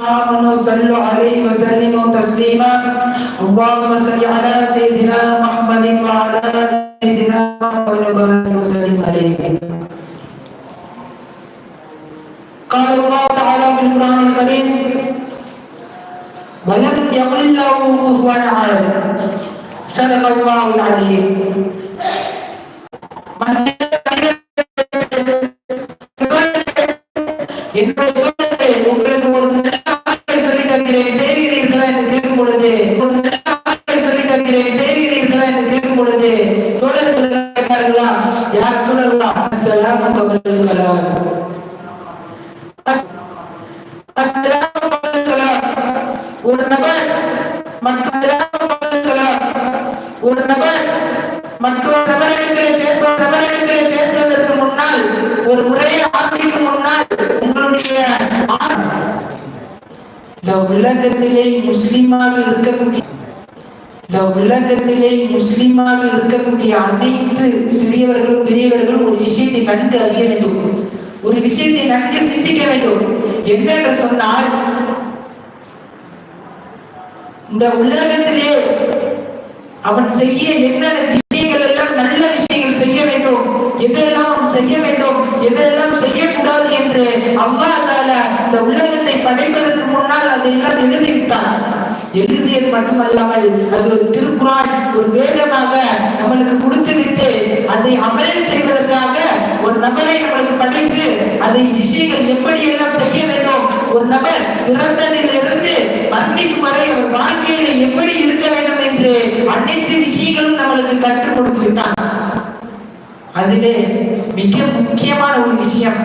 آمنوا صلوا عليه وسلموا تسليما اللهم صل على سيدنا محمد وعلى آل سيدنا محمد وبارك وسلم عليه قال الله تعالى في القرآن الكريم ولم يقل له كفوا احد صدق الله العليم என்னுடைய நபர் மற்றொரு நபரிடத்திலே பேசுற நபரிடத்திலே பேசுவதற்கு முன்னால் ஒரு முறையை ஆரம்பிக்கும் முன்னால் உங்களுடைய இந்த உலகத்திலே முஸ்லீமாக இருக்கக்கூடிய இந்த உலகத்திலே முஸ்லீமாக இருக்கக்கூடிய அனைத்து சிறியவர்களும் பெரியவர்களும் ஒரு விஷயத்தை நன்கு அறிய வேண்டும். ஒரு விஷயத்தை நன்கு சிந்திக்க வேண்டும். என்னென்று சொன்னால் இந்த உலகத்திலே அவன் செய்ய என்னென்ன விஷயங்கள் எல்லாம் நல்ல விஷயங்கள் செய்ய வேண்டும் எதெல்லாம் அவன் செய்ய வேண்டும் எதெல்லாம் செய்யக்கூடாது என்று அம்மா தால இந்த உலகத்தை படைப்பதற்கு முன்னால் அதையெல்லாம் எழுதிவிட்டான். எழுதியது மட்டுமல்லாமல் அது ஒரு திருக்குறான் ஒரு வேதமாக நம்மளுக்கு கொடுத்துவிட்டு அதை அமல் செய்வதற்காக ஒரு நபரை நம்மளுக்கு படைத்து அதை விஷயங்கள் எப்படி எல்லாம் செய்ய வேண்டும் ஒரு நபர் பிறந்ததிலிருந்து மரணிக்கும் வரை அவர் வாழ்க்கையில எப்படி என்று அனைத்து விஷயங்களும் நம்மளுக்கு கற்றுக் கொடுத்து விட்டான் அதிலே மிக முக்கியமான ஒரு விஷயம்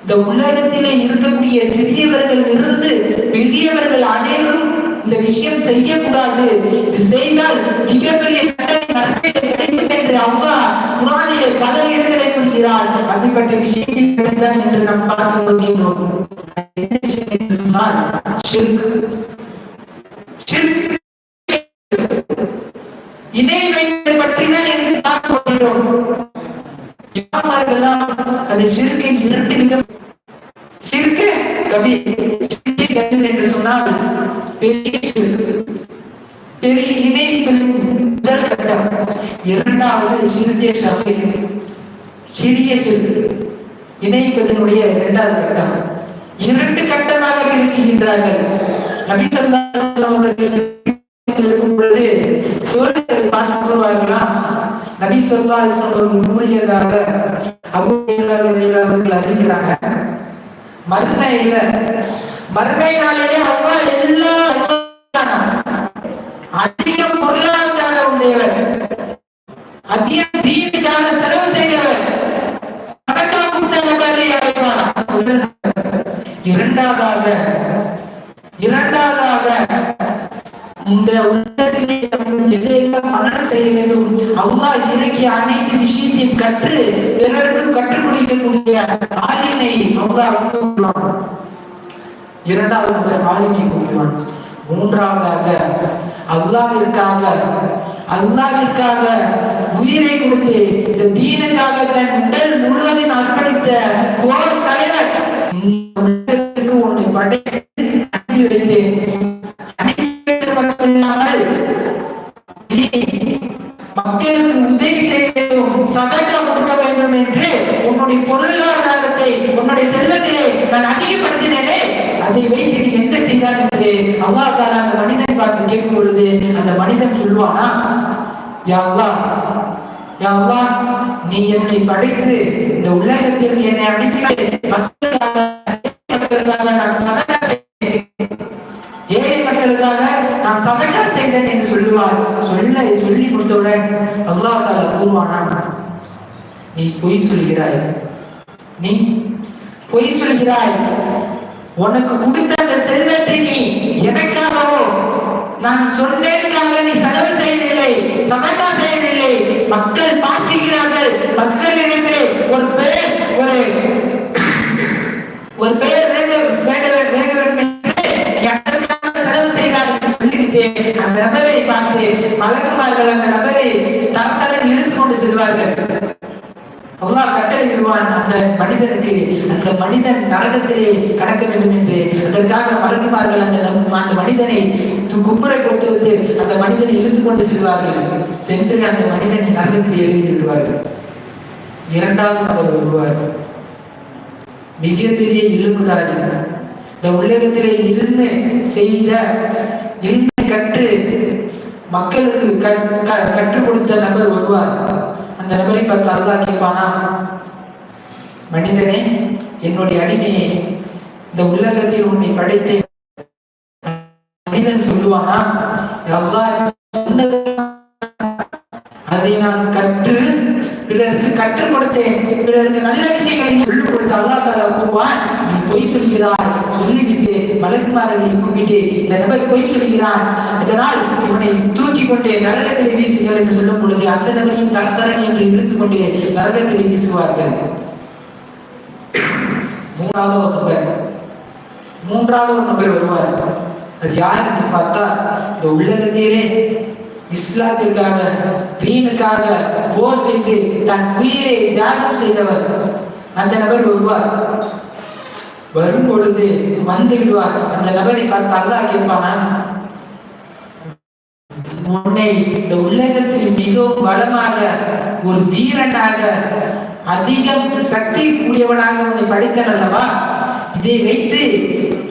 இந்த உலகத்திலே இருக்கக்கூடிய சிறியவர்கள் இருந்து பெரியவர்கள் அனைவரும் இந்த விஷயம் செய்யக்கூடாது. இது செய்தால் மிகப்பெரிய கிடைக்கும் என்று அம்மா குரானிலே பல இடங்களை கூறுகிறார் அப்படிப்பட்ட விஷயத்தை தான் என்று நாம் பார்க்க போகின்றோம் என்ன விஷயம் என்று சொன்னால் ஷிர்க். ஷிர்க் இணை வைப்பதை பற்றி தான் என்று பார்க்க போகிறோம் இமாமார்கள்லாம் அந்த சிறுக்கை இரண்டு சிறுக்கு கவி என்று சொன்னால் பெரிய சிறுக்கு. பெரிய இணைகளின் முதல் கட்டம் இரண்டாவது சிறுத்தை சபை சிறிய சிறு இணைப்பதனுடைய இரண்டாவது கட்டம். இரண்டு கட்டமாக பிரிக்கின்றார்கள். நபி ஸல்லல்லாஹு அலைஹி இருக்கும் பொழுது தோழர்களை பார்த்து கூறுவார்களா நபி ஸல்லல்லாஹு அலைஹி முன்மொழியதாக அவர்கள் அறிவிக்கிறாங்க. மறுமையில மறுமை நாளிலே அல்லாஹ் எல்லா அதிக பொருளாதார உடையவர். அதிக தீனுக்காக உலகத்திலே எதையெல்லாம் மரணம் செய்ய வேண்டும்? அல்லாஹ் இறக்கிய அனைத்து விஷயத்தையும் கற்று பிறருக்கு கற்றுக் கொடுக்கக்கூடிய ஆளுமை அல்லாஹ் இரண்டாவது ஆளுமை கூப்பிடுவான் மூன்றாவதாக அல்லாவிற்காக அல்லாவிற்காக உயிரை கொடுத்து இந்த தீனுக்காக தன் உடல் முழுவதும் அர்ப்பணித்த போர் தலைவர் பொழுது என்று அல்லாஹ் தாலா அந்த மனிதனை பார்த்து கேட்கும் பொழுது அந்த மனிதன் சொல்வானா யா அல்லாஹ் யா நீ என்னை படைத்து இந்த உலகத்திற்கு என்னை அனுப்பி மக்களுக்காக நான் சதகா செய்தேன். ஏழை மக்களுக்காக நான் சதகா செய்தேன் என்று சொல்லுவார். சொல்ல சொல்லி கொடுத்தவுடன் அல்லாஹ் தாலா கூறுவானா? நீ பொய் சொல்கிறாய். நீ பொய் சொல்கிறாய். உனக்கு கொடுத்த அந்த செல்வத்தை நீ எனக்காகவோ நான் சொன்னேற்காக நீ செலவு செய்யவில்லை சமதா செய்யவில்லை. மக்கள் பார்க்கிறார்கள் மக்களிடத்திலே ஒரு பெயர் ஒரு ஒரு பெயர் வேக வேக வேக செலவு அந்த நபரை பார்த்து மலக்குமார்கள் அந்த நபரை தரத்தரன் இழுத்து கொண்டு செல்வார்கள். அல்லாஹ் கட்டளையிடுவான் அந்த மனிதனுக்கு அந்த மனிதன் நரகத்திலே கடக்க வேண்டும் என்று. அதற்காக மறந்துமார்கள் அந்த அந்த மனிதனை. து- குப்புரை போட்டு வந்து அந்த மனிதனை இழுத்து கொண்டு செல்வார்கள். சென்று அந்த மனிதனை நரகத்திலே எழுதி விடுவார்கள் இரண்டாவது நபர் வருவார் மிகப்பெரிய இலும்புதாரி இந்த உலகத்திலே இருந்து செய்த இருந்து கற்று மக்களுக்கு க- கற்றுக் கொடுத்த நபர் வருவார் இந்த நபரை பார்த்து அல்லா கேட்பானா? மனிதனே என்னுடைய அடிமையை இந்த உலகத்தில் உன்னை படைத்தேன் மனிதன் சொல்லுவானா? அதை நான் கற்று பிறருக்கு கற்றுக் கொடுத்தேன். பிறருக்கு நல்ல விஷயங்களை சொல்லிக் கொடுத்த அல்லா தர கூறுவான். நீ பொய் சொல்கிறாய் சொல்லிவிட்டு மலக்குமாரர்களை கூப்பிட்டு இந்த நபர் பொய் சொல்கிறான் இதனால் இவனை தூக்கி கொண்டு நரகத்தில் வீசுங்கள் என்று சொல்லும் பொழுது அந்த நபரையும் தரத்தரணி என்று இழுத்துக் கொண்டு வீசுவார்கள். மூணாவது ஒரு நபர். மூன்றாவது ஒரு நபர் வருவார். அது யாருன்னு பார்த்தா இந்த உள்ளகத்திலே இஸ்லாத்திற்காக தீனுக்காக போர் செய்து தன் உயிரை தியாகம் செய்தவர் அந்த நபர் வருவார். வரும் பொழுது வந்து விடுவார் அந்த நபரை பார்த்து அல்லா கேட்பானா உன்னை இந்த உலகத்தில் மிகவும் பலமாக ஒரு வீரனாக அதிகம் சக்தி கூடியவனாக உன்னை படித்தன் அல்லவா? இதை வைத்து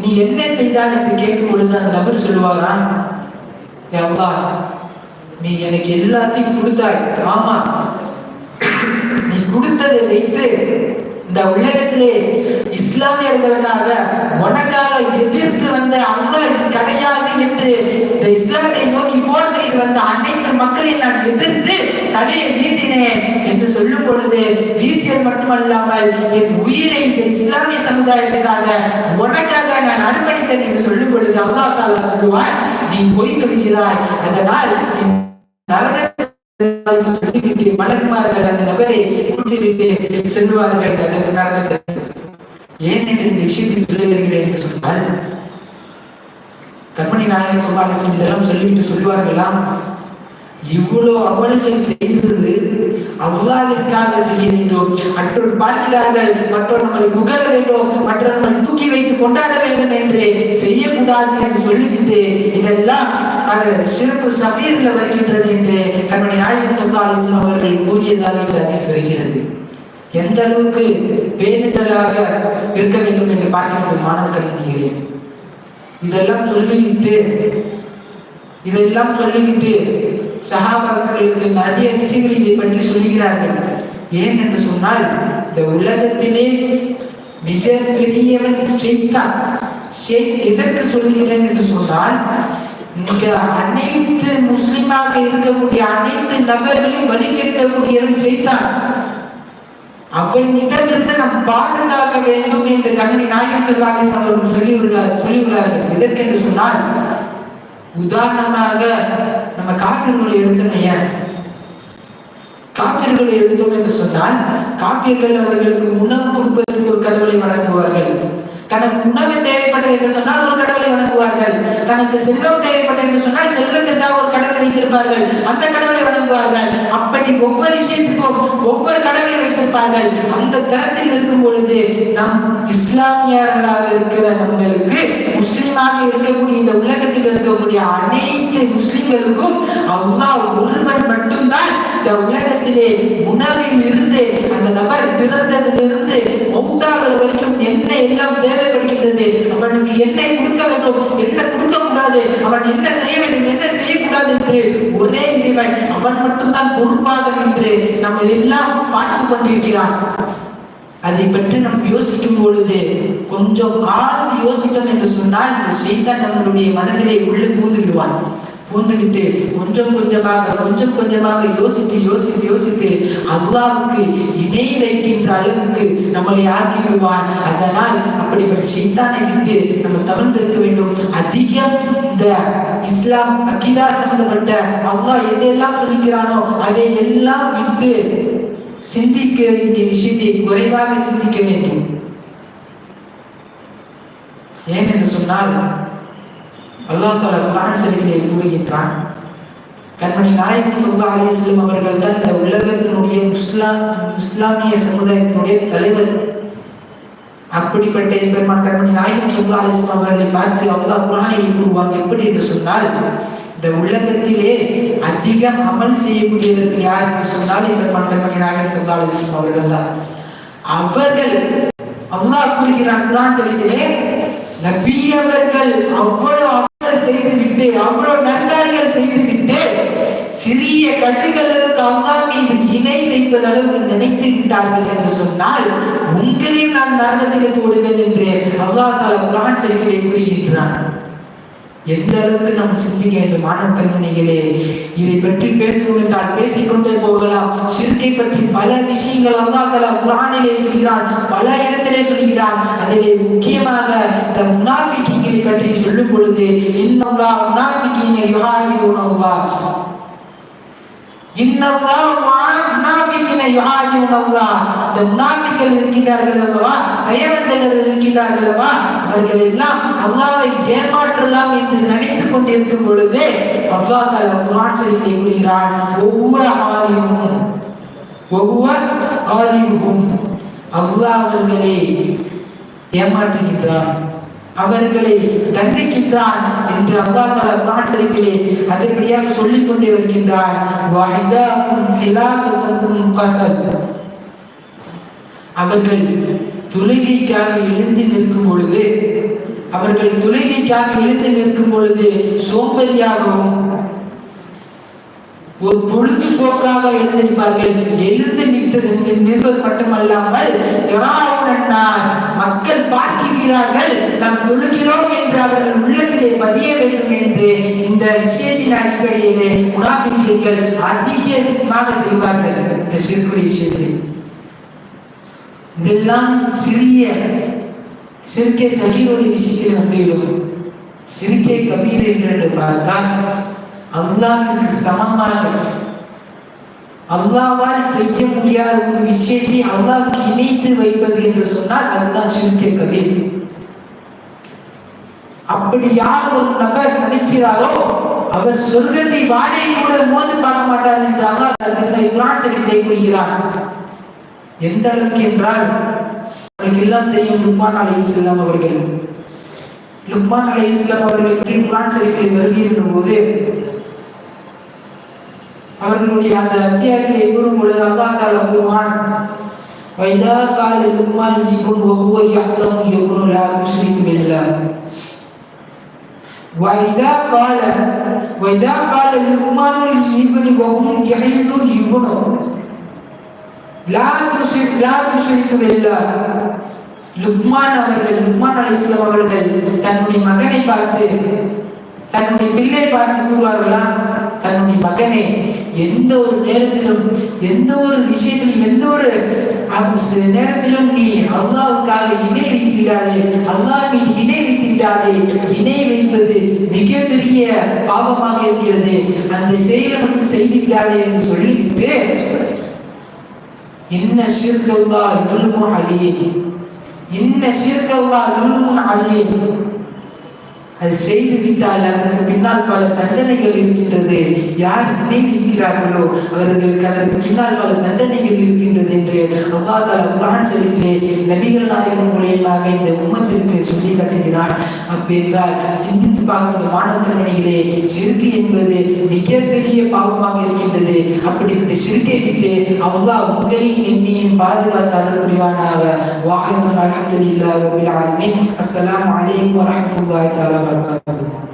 நீ என்ன செய்தால்? என்று கேட்கும் பொழுது அந்த நபர் சொல்லுவாராம் "யா நீ எனக்கு எல்லாத்தையும் கொடுத்தாய். ஆமா நீ கொடுத்ததை வைத்து இந்த உலகத்திலே இஸ்லாமியர்களுக்காக உனக்காக எதிர்த்து வந்த அல்லாஹ் கிடையாது என்று இந்த இஸ்லாத்தை நோக்கி போர் செய்து வந்த அனைத்து மக்களையும் நான் எதிர்த்து தலையை வீசினேன் என்று சொல்லும் பொழுது வீசியது மட்டுமல்லாமல் என் உயிரை இந்த இஸ்லாமிய சமுதாயத்துக்காக உனக்காக நான் அர்ப்பணித்தேன் என்று சொல்லும் பொழுது அல்லா தாலா சொல்லுவார் நீ பொய் சொல்கிறாய் அதனால் நரகத்தை சொல்லிவிட்டு அந்த நபரை கூட்டிவிட்டு செல்வார்கள் அதற்கு நரகத்தில் ஏன் என்று இந்த விஷயத்தை சொல்லுகிறீர்கள் என்று சொன்னால் கண்மணி நாயகன் சொல்லாலிசம் இதெல்லாம் சொல்லிவிட்டு சொல்வார்களாம். இவ்வளவு அமல்கள் செய்தது அல்லாவிற்காக செய்ய வேண்டும். மற்றொரு பார்க்கிறார்கள் மற்றொரு நம்மளை புகழ வேண்டும் மற்றொரு நம்மளை தூக்கி வைத்து கொண்டாட வேண்டும் என்று செய்யக்கூடாது என்று சொல்லிவிட்டு இதெல்லாம் அது சிறப்பு சபீர்ல வருகின்றது என்று கண்மணி நாயகன் சொல்லாலிசன் அவர்கள் கூறியதாக இந்த அதிஸ் வருகிறது. எந்த அளவுக்கு பேணுதலாக இருக்க வேண்டும் என்று பார்க்க வேண்டும் மாணவ கல்விகளே இதெல்லாம் சொல்லிவிட்டு இதெல்லாம் சொல்லிவிட்டு சகாபாக்களுக்கு நிறைய விஷயங்கள் இதை பற்றி சொல்கிறார்கள் ஏன் என்று சொன்னால் இந்த உலகத்திலே மிக பெரியவன் செய்தான் எதற்கு சொல்கிறேன் என்று சொன்னால் இங்க அனைத்து முஸ்லிமாக இருக்கக்கூடிய அனைத்து நபர்களையும் வழிகெடுக்கக்கூடியவன் செய்தான் அவனிடமிருந்து நாம் பாதுகாக்க வேண்டும் என்று கண்ணி நாயகம் செல்வாங்க சொல்லியுள்ளார் சொல்லியுள்ளார்கள். எதற்கென்று சொன்னால் உதாரணமாக நம்ம காஃபிர்களை எடுத்தனைய காஃபியர்களை எடுத்தோம் என்று சொன்னால் காஃபியர்கள் அவர்களுக்கு உணவு கொடுப்பதற்கு ஒரு கடவுளை வழங்குவார்கள் தனக்கு உணவு தேவைப்பட்டது என்று சொன்னால் ஒரு கடவுளை வணங்குவார்கள். தனக்கு செல்வம் தேவைப்பட்டது என்று சொன்னால் செல்வத்திற்காக ஒரு கடவுளை வைத்திருப்பார்கள். அந்த கடவுளை வணங்குவார்கள். அப்படி ஒவ்வொரு விஷயத்துக்கும் ஒவ்வொரு கடவுளை வைத்திருப்பார்கள். அந்த தரத்தில் இருக்கும் பொழுது நம் இஸ்லாமியர்களாக இருக்கிற நம்மளுக்கு முஸ்லீமாக இருக்கக்கூடிய இந்த உலகத்தில் இருக்கக்கூடிய அனைத்து முஸ்லிம்களுக்கும் அல்லாஹ் ஒருவர் மட்டும்தான் இந்த உலகத்திலே உணவில் இருந்து அந்த நபர் பிறந்ததிலிருந்து மௌத்தாகிற வரைக்கும் என்ன எல்லாம் தேவைப்படுகின்றது அவனுக்கு என்ன கொடுக்க வேண்டும் என்ன கொடுக்க கூடாது அவன் என்ன செய்ய வேண்டும் என்ன செய்யக்கூடாது என்று ஒரே இறைவன் அவன் மட்டும்தான் பொறுப்பாக என்று நம்ம எல்லாம் பார்த்து கொண்டிருக்கிறான். அதை பற்றி நம்ம யோசிக்கும் பொழுது கொஞ்சம் ஆழ்ந்து யோசித்தோம் என்று சொன்னால் இந்த செய்தான் நம்மளுடைய மனதிலே உள்ளே பூந்து விடுவான். பூந்துவிட்டு கொஞ்சம் கொஞ்சமாக கொஞ்சம் கொஞ்சமாக யோசித்து யோசித்து யோசித்து அல்லாவுக்கு இணை வைக்கின்ற அளவுக்கு நம்மளை ஆக்கி விடுவான் அதனால் அப்படிப்பட்ட செய்தானை விட்டு நம்ம தவிர்த்திருக்க வேண்டும். அதிகம் இந்த இஸ்லாம் அகிதா சம்பந்தப்பட்ட அல்லாஹ் எதெல்லாம் சொல்லிக்கிறானோ அதை எல்லாம் விட்டு சிந்திக்க வேண்டிய விஷயத்தை குறைவாக சிந்திக்க வேண்டும். ஏன் என்று சொன்னால் அல்லா தாலா குரான் ஷரீஃபிலே கூறுகின்றான். கண்மணி நாயகம் சொல்லா அலிஸ்லம் அவர்கள் தான் இந்த உலகத்தினுடைய முஸ்லாம் இஸ்லாமிய சமுதாயத்தினுடைய தலைவர். அப்படிப்பட்ட பெருமான் கண்மணி நாயகம் சொல்லா அலிஸ்லம் அவர்களை பார்த்து அல்லா குரானை கூறுவாங்க எப்படி என்று சொன்னால் இந்த உலகத்திலே அதிகம் அமல் செய்யக்கூடியதற்கு யார் என்று சொன்னால் பெருமான் கண்மணி நாயகம் சொல்லா அலிஸ்லம் அவர்கள் தான் அவர்கள் அல்லாஹ் கூறுகிறார் குரான் சரித்திலே நபி அவர்கள் அவ்வளவு அமல் செய்துவிட்டு அவ்வளவு நற்காரியங்கள் செய்துவிட்டு சிறிய கட்டுகளுக்கு அல்லா மீது இணை வைப்பது அளவு நினைத்து விட்டார்கள் என்று சொன்னால் உங்களையும் நான் நரகத்திலே போடுவேன் என்று அவ்வளவு தாலா குரான் கூறுகின்றான் எந்த அளவுக்கு நம்ம சிந்திக்க வேண்டும்? மாணவ கண்மணிகளே இதை பற்றி பேசணும் என்றால் பேசிக்கொண்டே போகலாம். சிறுக்கை பற்றி பல விஷயங்கள் அல்லாஹ் குரானிலே சொல்கிறான். பல இடத்திலே சொல்கிறான். அதிலே முக்கியமாக இந்த முனாஃபிக்கிங்களை பற்றி சொல்லும் பொழுது இன்னும் முனாஃபிக்கினை யுகாரிவுனவா இருக்கின்றார்கள் அல்லவா இருக்கின்றார்கள் அல்லவா அவர்கள் எல்லாம் அல்லாவை ஏமாற்றலாம் என்று நினைத்துக் கொண்டிருக்கும் பொழுது அல்லாஹ் தாலா குரான் சரித்தை கூறுகிறான் ஒவ்வொரு ஆலிமும் ஒவ்வொரு ஆலிமும் அல்லாஹ் அவர்களை ஏமாற்றுகின்றான் அவர்களை தண்டிக்கின்றான் என்று அல்லா தஆலா குரான் சரித்திலே அதன்படியாக சொல்லிக் கொண்டே வருகின்றான். அவர்கள் தொழுகைக்காக எழுந்து நிற்கும் பொழுது அவர்கள் தொழுகை தொழுகைக்காக எழுந்து நிற்கும் பொழுது சோம்பேறியாகவும் ஒரு பொழுதுபோக்காக எழுந்திருப்பார்கள். எழுந்து நின்று நிற்பது மட்டுமல்லாமல் மக்கள் பார்க்கிறார்கள் நாம் தொழுகிறோம் என்று அவர்கள் உள்ளத்திலே பதிய வேண்டும் என்று இந்த விஷயத்தின் அடிப்படையிலே முனாபிக்கர்கள் அதிகமாக செய்வார்கள் இந்த சிறுக்குடி விஷயத்தில். இதெல்லாம் சிறிய சிறுக்கை சகிவுடைய விஷயத்தில் வந்துவிடும் சிறுகே கபீர் என்று பார்த்தால் அல்லாவிற்கு சமமாக அல்லாவால் செய்ய முடியாத ஒரு விஷயத்தை அல்லாவுக்கு இணைத்து வைப்பது என்று சொன்னால் அதுதான் சிரிக்கே கபீர். அப்படி யார் ஒரு நபர் நினைக்கிறாரோ அவர் சொர்க்கத்தை வாடகை கூட மோது பார்க்க மாட்டார் என்று அல்லாஹ் அதனை குரான் சரித்தை எந்த அளவுக்கு என்றால் அவர்களுக்கு எல்லாம் தெரியும் லுக்மான் அலி இஸ்லாம் அவர்கள் லுக்மான் அலி இஸ்லாம் அவர்கள் குரான் சரித்தில் வருகின்ற போது அவர்களுடைய அந்த அத்தியாயத்திலே கூறும் பொழுது அல்லா தாலா கூறுவான் வைதா கால லுக்மான் லிபுன் வஹுவ யஹ்லமு யகுனு லா துஷ்ரிக் பில்லாஹ் வைதா கால வைதா கால லுக்மான் லிபுன் வஹும் யஹில்லு லிபுனு லா துஷ்ரிக் லா துஷ்ரிக் பில்லா. லுக்மான் அவர்கள் லுக்மான் அலைஹிஸ்ஸலாம் அவர்கள் தன்னுடைய மகனை பார்த்து தன்னுடைய பிள்ளை பார்த்து கூறுவார்களா? தன்னுடைய மகனே எந்த ஒரு நேரத்திலும் எந்த ஒரு விஷயத்திலும் எந்த ஒரு நேரத்திலும் நீ அல்லாவுக்காக இணை வைத்திடாதே அல்லா மீது இணை வைத்திடாதே இணை வைப்பது மிகப்பெரிய பாவமாக இருக்கிறது. அந்த செயலை மட்டும் செய்திடாதே என்று சொல்லிவிட்டு என்ன ஷிர்கல்லா நுலுமு அடியே இன்ன சீர்கல்லா நுலுமு அலி அது செய்து விட்டால் அதற்கு பின்னால் பல தண்டனைகள் இருக்கின்றது. யார் நினைக்கிறார்களோ அவர்களுக்கு அதற்கு பின்னால் பல தண்டனைகள் இருக்கின்றது என்று அல்லா குரான் சரிவிலே நபிகள் நாயகம் மூலியமாக இந்த உம்மத்திற்கு சொல்லி காட்டுகிறார். அப்படின்றால் சிந்தித்து பார்க்கின்ற மாணவர்களே சிறுக்கு என்பது மிகப்பெரிய பாவமாக இருக்கின்றது. அப்படிப்பட்ட சிறுக்கை விட்டு அல்லாஹ் உங்களையும் என்னையும் பாதுகாத்து அருள் புரிவானாக. வாகனம் அலமதுல்லாஹ் அஸ்லாம் ஆலமீன். அஸ்ஸலாமு அலைக்கும் amado.